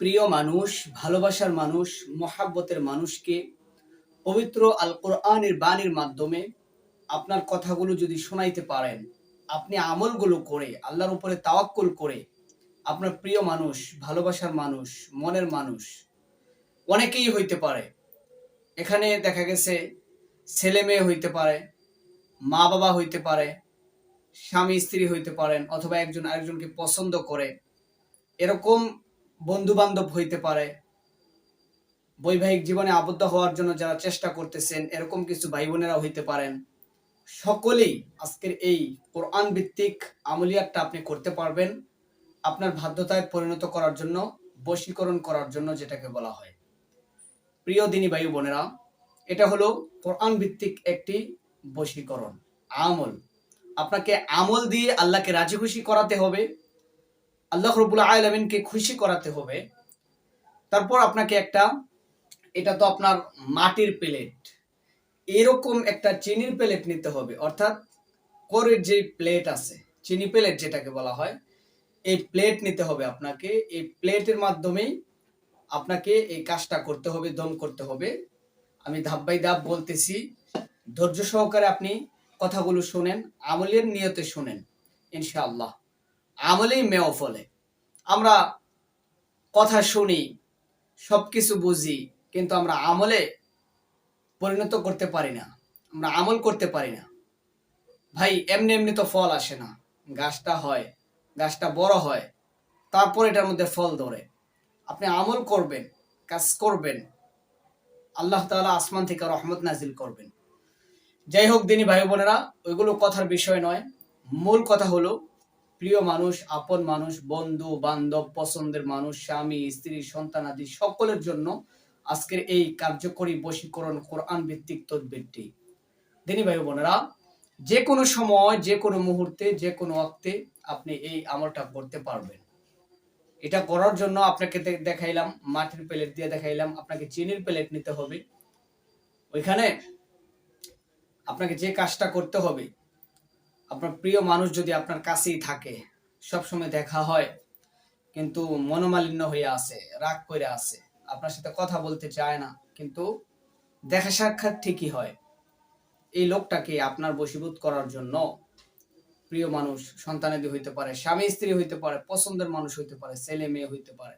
প্রিয় মানুষ, ভালোবাসার মানুষ, মহাব্বতের মানুষকে পবিত্র আল কোরআনের বাণীর মাধ্যমে আপনার কথাগুলো যদি শোনাইতে পারেন, আপনি আমলগুলো করে, আল্লাহর উপরে তাওয়াক্কুল করে, আপনার প্রিয় মানুষ, ভালোবাসার মানুষ, মনের মানুষ, অনেকেই হইতে পারে। এখানে দেখা গেছে, ছেলে মেয়ে হইতে পারে মা বাবা হইতে পারে স্বামী স্ত্রী হইতে পারেন, অথবা একজন আরেকজনকে পছন্দ করে। এরকম বন্ধু বান্ধব হইতে পারে, বৈবাহিক জীবনে আবদ্ধ হওয়ার জন্য যারা চেষ্টা করতেছেন, এরকম কিছু ভাই বোনেরা হইতে পারেন। সকলেই আজকের এই কোরআন ভিত্তিক আমলিয়াতটা আপনি করতে পারবেন আপনার বাধ্যতায় পরিণত করার জন্য, বশীকরণ করার জন্য যেটাকে বলা হয়। প্রিয় দিনী ভাই বোনেরা, এটা হলো কোরআন ভিত্তিক একটি বশীকরণ, আমল। আপনাকে আমল দিয়ে আল্লাহকে রাজি খুশি করাতে হবে আল্লাহ রবুল্লা আলমিনকে খুশি করাতে হবে। তারপর আপনাকে একটা, এটা তো আপনার মাটির প্লেট। এরকম একটা চিনির প্লেট নিতে হবে, অর্থাৎ করের যে প্লেট আছে, চিনি প্লেট যেটাকে বলা হয়, এই প্লেট নিতে হবে আপনাকে। এই প্লেটের মাধ্যমেই আপনাকে এই কাজটা করতে হবে, দম করতে হবে। আমি ধাপ বাই ধাপ বলতেছি, ধৈর্য সহকারে আপনি কথাগুলো শোনেন, আমলের নিয়তে শোনেন, ইনশাআল্লাহ। আমলেই মেয় ফলে। আমরা কথা শুনি সব কিছু বুঝি, কিন্তু আমরা আমলে পরিণত করতে পারি না। আমরা আমল করতে পারি না। ভাই, এমনি এমনি তো ফল আসে না। গাছটা হয়, গাছটা বড় হয়, তারপর এটার মধ্যে ফল ধরে। আপনি আমল করবেন, কাজ করবেন। আল্লাহ তাআলা আসমান থেকে রহমত নাজিল করবেন। যাই হোক, দিনী ভাই বোনেরা, ওইগুলো কথার বিষয় নয়। মূল কথা হলো প্রিয় মানুষ, আপন মানুষ, বন্ধু, বান্ধব, পছন্দের মানুষ, স্বামী, স্ত্রী, সন্তান আদি সকলের জন্য আজকের এই কার্যকরী বশীকরণ কোরআন ভিত্তিক তদবিরটি। দিনী ভাই বোনেরা, যে কোনো সময়, যে কোনো মুহূর্তে, যে কোনো অক্তে আপনি এই আমলটা করতে পারবেন। এটা করার জন্য আপনাকে দেখাইলাম, মাটির প্লেট দিয়ে দেখাইলাম, আপনাকে চিনির প্লেট নিতে হবে। ওইখানে আপনাকে যে কাজটা করতে হবে আপনার প্রিয় মানুষ যদি আপনার কাছেই থাকে সব সময় দেখা হয়, কিন্তু মনোমালিন্য হয়ে আছে, রাগ করে আছে, আপনার সাথে কথা বলতে চায় না, কিন্তু দেখা সাক্ষাৎ ঠিকই হয়। এই লোকটাকে আপনার বশীভূত করার জন্য প্রিয় মানুষ সন্তানাদি হইতে পারে, স্বামী স্ত্রী হইতে পারে, পছন্দের মানুষ হইতে পারে, ছেলে মেয়ে হইতে পারে।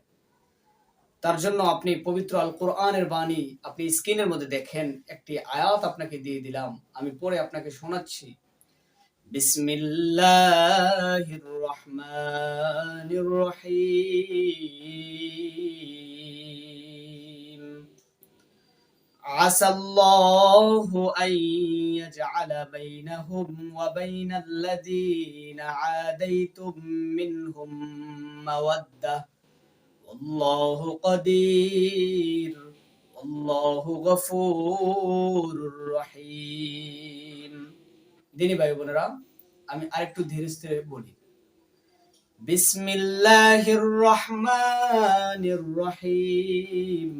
তার জন্য আপনি পবিত্র আল কোরআনের বাণী আপনি স্ক্রিনের মধ্যে দেখেন, একটি আয়াত আপনাকে দিয়ে দিলাম, আমি পরে আপনাকে শোনাচ্ছি। بسم الله الرحمن الرحيم عسى الله أن يجعل بينهم وبين الذين عاديتم منهم مودة والله قدير والله غفور رحيم দিনী ভাই বোনেরা আমি আরেকটু ধীরে স্থিরে বলি বিসমিল্লাহির রহমানির রহিম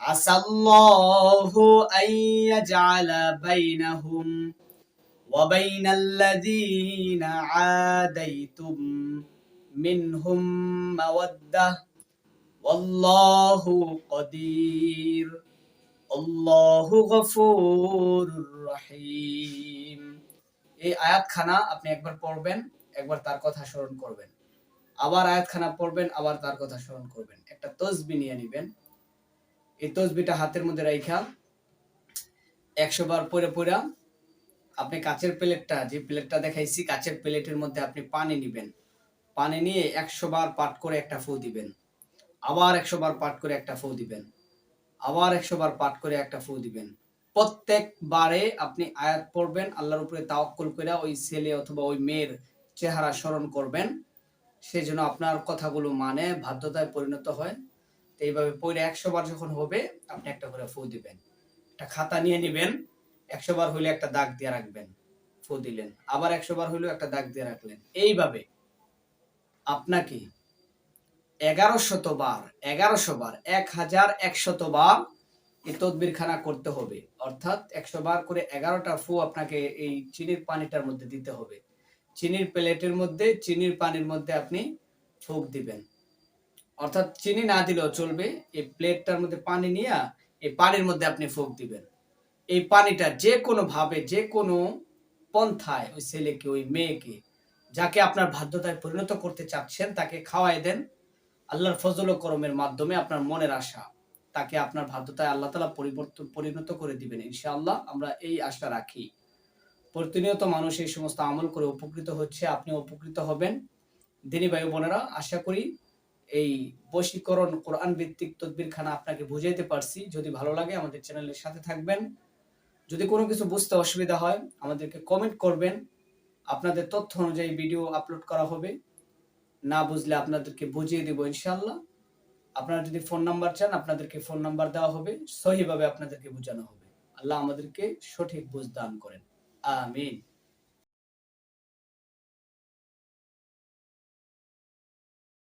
عسى الله أن يجعل بينهم وبين الذين عاديتم منهم مودة والله قدير আপনি একবার পড়বেন, একবার তার কথা স্মরণ করবেন। আবার পড়বেন, আবার তার কথা স্মরণ করবেন। একটা তসবি নিয়ে এই তসবিটা হাতের মধ্যে রাইখা। একশো বার পরে পরে আপনি কাচের প্লেটটা, যে প্লেটটা দেখাইছি, কাচের প্লেটের মধ্যে আপনি পানি নিবেন। পানি নিয়ে একশো বার পাঠ করে একটা ফু দিবেন। আবার একশো বার পাঠ করে একটা ফু দিবেন। আবার একশো বার পাঠ করে একটা ফু দিবেন। প্রত্যেকবারে আপনি আয়াত পড়বেন, আল্লাহর উপরে তাওয়াক্কুল করে ওই ছেলে অথবা ওই মেয়ের চেহারা স্মরণ করবেন। সেই জন্য আপনার কথাগুলো মানে বাধ্যতায় পরিণত হয়। তো এইভাবে পড়ে একশো বার যখন হবে, আপনি একটা করে ফু দিবেন। একটা খাতা নিয়ে নেবেন, একশো বার হইলে একটা দাগ দিয়ে রাখবেন ফু দিলেন। আবার একশো বার হইলেও একটা দাগ দিয়ে রাখলেন। এইভাবে আপনাকে এগারোশত বার, এগারোশো বার এক হাজার একশত বার এই তদবিরখানা করতে হবে। অর্থাৎ একশো বার করে এগারোটা ফু আপনাকে এই চিনির পানিটার মধ্যে দিতে হবে। চিনির প্লেটের মধ্যে, চিনির পানির মধ্যে আপনি ফুক দিবেন। অর্থাৎ চিনি না দিলেও চলবে, এই প্লেটটার মধ্যে পানি নিয়ে এই পানির মধ্যে আপনি ফুক দিবেন। এই পানিটা যে কোনো ভাবে যে কোনো পন্থায় ওই ছেলেকে, ওই মেয়েকে, যাকে আপনার বাধ্যতায় পরিণত করতে চাচ্ছেন, তাকে খাওয়াই দেন। আল্লাহর ফজল ও করমের মাধ্যমে আপনার মনের আশা, তাকে আপনার বাধ্যতায় আল্লাহ তালা পরিবর্তন, পরিণত করে দিবেন ইনশাআল্লাহ। আমরা এই আশা রাখি। প্রতিনিয়ত মানুষ এই সমস্ত আমল করে উপকৃত হচ্ছে, আপনি উপকৃত হবেন। দিনী ভাই বোনেরা, আশা করি এই বশীকরণ কোরআন ভিত্তিক তদবিরখানা আপনাকে বুঝাইতে পারছি। যদি ভালো লাগে আমাদের চ্যানেলের সাথে থাকবেন। যদি কোনো কিছু বুঝতে অসুবিধা হয়, আমাদেরকে কমেন্ট করবেন। আপনাদের তথ্য অনুযায়ী ভিডিও আপলোড করা হবে। না বুঝলে আপনাদেরকে বুঝিয়ে দিব ইনশাল্লাহ আপনারা যদি ফোন নাম্বার চান, আপনাদেরকে ফোন নাম্বার দেওয়া হবে। সহিভাবে আপনাদেরকে বোঝানো হবে। আল্লাহ আমাদেরকে সঠিক বুঝ দান করেন। আমিন।